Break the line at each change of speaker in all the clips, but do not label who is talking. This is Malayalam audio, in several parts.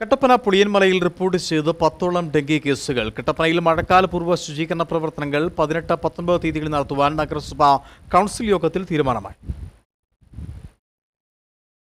കട്ടപ്പന പുളിയൻമലയിൽ റിപ്പോർട്ട് ചെയ്ത് പത്തോളം ഡെങ്കി കേസുകൾ. കട്ടപ്പനയിൽ മഴക്കാലപൂർവ ശുചീകരണ പ്രവർത്തനങ്ങൾ പതിനെട്ട് പത്തൊൻപത് തീയതികളിൽ നടത്തുവാൻ നഗരസഭ കൗൺസിൽ യോഗത്തിൽ തീരുമാനമായി.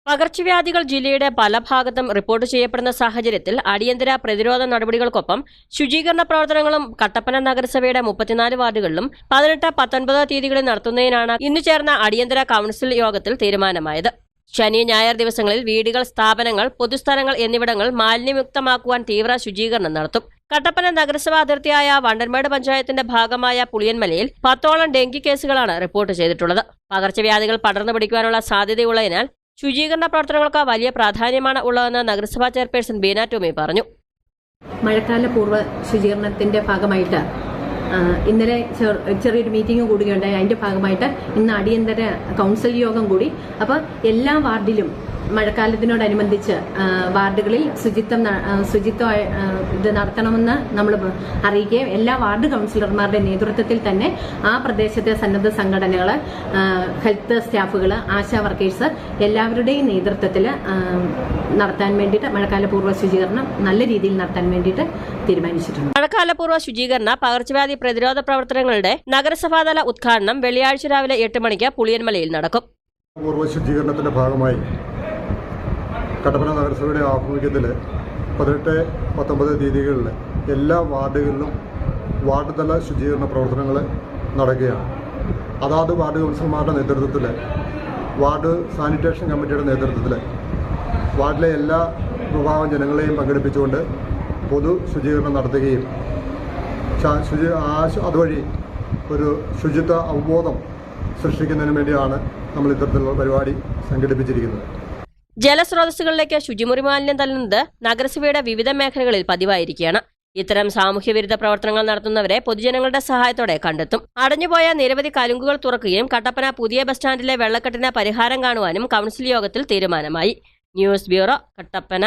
പകർച്ചവ്യാധികൾ ജില്ലയുടെ പല ഭാഗത്തും റിപ്പോർട്ട് ചെയ്യപ്പെടുന്ന സാഹചര്യത്തിൽ അടിയന്തര പ്രതിരോധ നടപടികൾക്കൊപ്പം ശുചീകരണ പ്രവർത്തനങ്ങളും കട്ടപ്പന നഗരസഭയുടെ മുപ്പത്തിനാല് വാർഡുകളിലും പതിനെട്ട് പത്തൊൻപത് തീയതികളിൽ നടത്തുന്നതിനാണ് ഇന്ന് ചേർന്ന അടിയന്തര കൗൺസിൽ യോഗത്തിൽ തീരുമാനമായത്. ശനി ഞായർ ദിവസങ്ങളിൽ വീടുകൾ സ്ഥാപനങ്ങൾ പൊതുസ്ഥലങ്ങൾ എന്നിവിടങ്ങൾ മാലിന്യമുക്തമാക്കുവാൻ തീവ്ര ശുചീകരണം നടത്തും. കട്ടപ്പന നഗരസഭ അതിർത്തിയായ വണ്ടൻമേട് പഞ്ചായത്തിന്റെ ഭാഗമായ പുളിയൻമലയിൽ പത്തോളം ഡെങ്കി കേസുകളാണ് റിപ്പോർട്ട് ചെയ്തിട്ടുള്ളത്. പകർച്ചവ്യാധികൾ പടർന്നു പിടിക്കുവാനുള്ള സാധ്യതയുള്ളതിനാൽ ശുചീകരണ പ്രവർത്തനങ്ങൾക്ക് വലിയ പ്രാധാന്യമാണ് ഉള്ളതെന്ന് നഗരസഭാ ചെയർപേഴ്സൺ ബീനാ ടോമി പറഞ്ഞു.
മഴക്കാല പൂർവ ശുചീകരണത്തിന്റെ ഭാഗമായിട്ട് ഇന്നലെ ചെറിയൊരു മീറ്റിംഗ് കൂടുകയുണ്ടായി. അതിന്റെ ഭാഗമായിട്ട് ഇന്ന് അടിയന്തര കൗൺസിൽ യോഗം കൂടി. അപ്പോൾ എല്ലാ വാർഡിലും മഴക്കാലത്തിനോടനുബന്ധിച്ച് വാർഡുകളിൽ ശുചിത്വം ശുചിത്വ ഇത് നടത്തണമെന്ന് നമ്മൾ അറിയിക്കുകയും എല്ലാ വാർഡ് കൗൺസിലർമാരുടെ നേതൃത്വത്തിൽ തന്നെ ആ പ്രദേശത്തെ സന്നദ്ധ സംഘടനകൾ ഹെൽത്ത് സ്റ്റാഫുകൾ ആശാ വർക്കേഴ്സ് എല്ലാവരുടെയും നേതൃത്വത്തിൽ നടത്താൻ വേണ്ടിയിട്ട് മഴക്കാലപൂർവ ശുചീകരണം നല്ല രീതിയിൽ നടത്താൻ വേണ്ടിയിട്ട് തീരുമാനിച്ചിട്ടുണ്ട്.
മഴക്കാലപൂർവ ശുചീകരണ പകർച്ചവ്യാധി പ്രതിരോധ പ്രവർത്തനങ്ങളുടെ നഗരസഭാതല ഉദ്ഘാടനം വെള്ളിയാഴ്ച രാവിലെ എട്ട് മണിക്ക് പുളിയൻമലയിൽ നടക്കും.
പൂർവ ശുചീകരണത്തിന്റെ ഭാഗമായി കട്ടപ്പന നഗരസഭയുടെ ആഭിമുഖ്യത്തിൽ പതിനെട്ട് പത്തൊമ്പത് തീയതികളിൽ എല്ലാ വാർഡുകളിലും വാർഡ് തല ശുചീകരണ പ്രവർത്തനങ്ങൾ നടക്കുകയാണ്. അതാത് വാർഡ് കൗൺസിലർമാരുടെ നേതൃത്വത്തിൽ വാർഡ് സാനിറ്റേഷൻ കമ്മിറ്റിയുടെ നേതൃത്വത്തിൽ വാർഡിലെ എല്ലാ വിഭാഗം ജനങ്ങളെയും പങ്കെടുപ്പിച്ചുകൊണ്ട് പൊതു ശുചീകരണം നടത്തുകയും ശുചി അതുവഴി ഒരു ശുചിത്വ അവബോധം സൃഷ്ടിക്കുന്നതിന് വേണ്ടിയാണ് നമ്മൾ ഇത്തരത്തിലുള്ള പരിപാടി സംഘടിപ്പിച്ചിരിക്കുന്നത്.
ജലസ്രോതസ്സുകളിലേക്ക് ശുചിമുറി മാലിന്യം തള്ളുന്നത് നഗരസഭയുടെ വിവിധ മേഖലകളിൽ പതിവായിരിക്കുകയാണ്. ഇത്തരം സാമൂഹ്യവിരുദ്ധ പ്രവർത്തനങ്ങൾ നടത്തുന്നവരെ പൊതുജനങ്ങളുടെ സഹായത്തോടെ കണ്ടെത്തും. അടഞ്ഞുപോയ നിരവധി കലുങ്കുകൾ തുറക്കുകയും കട്ടപ്പന പുതിയ ബസ് സ്റ്റാൻഡിലെ വെള്ളക്കെട്ടിന് പരിഹാരം കാണുവാനും കൗൺസിൽ യോഗത്തിൽ തീരുമാനമായി. News bureau Kattappana.